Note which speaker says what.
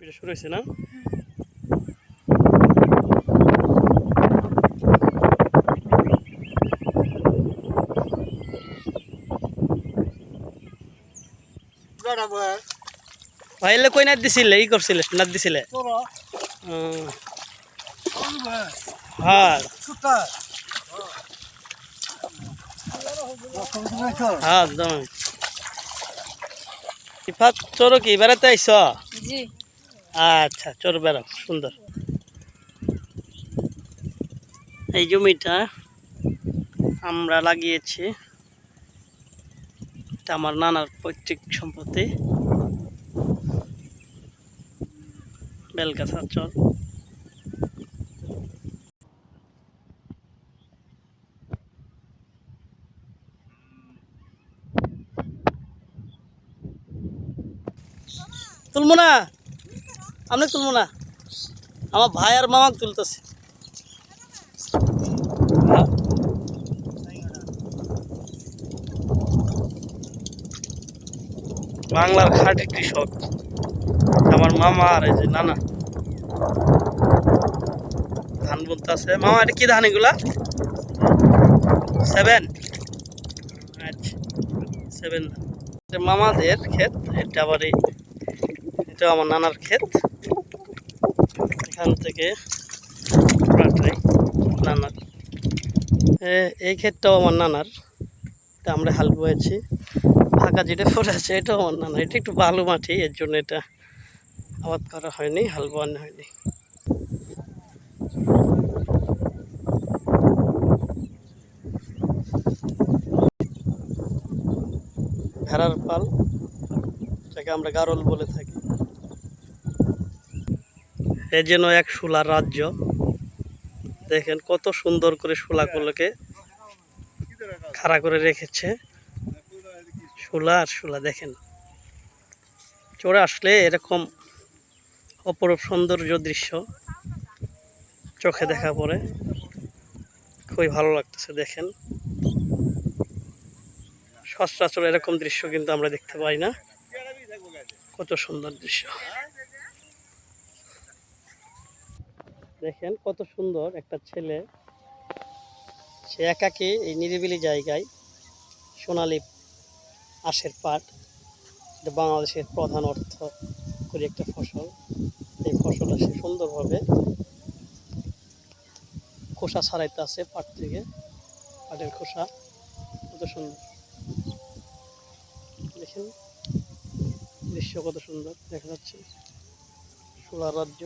Speaker 1: এটা শুরু হয়েছে না? ভাইলে কই নাচ দিছিলে? ই করছিলে নাচ দিছিলে? হ্যাঁ চোরো কি? বেড়াতে আইস আচ্ছা চোর বেড়াও, সুন্দর। এই জমিটা আমরা লাগিয়েছি। এটা আমার নানার পৈতৃক সম্পত্তি। বেলগাছা চর তুলবো না আমি তুলবো না। আমার ভাই আর মামা তুলতেছে। বাংলার খাঁটি কৃষক। আমার মামা আর এই যে নানা। ধান বলতে আছে মামা, এটা কি ধান এগুলা? সেভেন আচ্ছা। সেভেন মামাদের ক্ষেত। এটা আবার এই এটা আমার নানার ক্ষেত। এখান থেকে নানার। এই ক্ষেতটাও আমার নানার। এটা আমরা হাল বয়েছি ফাঁকা যেটা পড়ে আছে, এটাও আমার নানা এটা একটু বালু মাটি, এর জন্য এটা আবাদ করা হয়নি হাল বোয়ানো হয়নি। ভেড়ার পাল যাকে আমরা গারল বলে থাকি। এ যেন এক শুলার রাজ্য। দেখেন কত সুন্দর করে শুলাগুলোকে খাড়া করে রেখেছে। শুলা আর শুলা দেখেন। চড়ে আসলে এরকম অপরূপ সৌন্দর্য দৃশ্য চোখে দেখা পড়ে। খুবই ভালো লাগতেছে, দেখেন। সচরাচর এরকম দৃশ্য কিন্তু আমরা দেখতে পাই না। কত সুন্দর দৃশ্য। দেখেন কত সুন্দর একটা ছেলে। সে একাকে এই নিরিবিলি জায়গায় সোনালি আশের পাট, এটা বাংলাদেশের প্রধান অর্থ করে একটা ফসল। এই ফসলটা সে সুন্দরভাবে খোসা ছাড়াইতে আছে পাট থেকে, পাটের খোসা। কত সুন্দর। দেখেন দৃশ্য কত সুন্দর, দেখা যাচ্ছে। সোলার রাজ্য।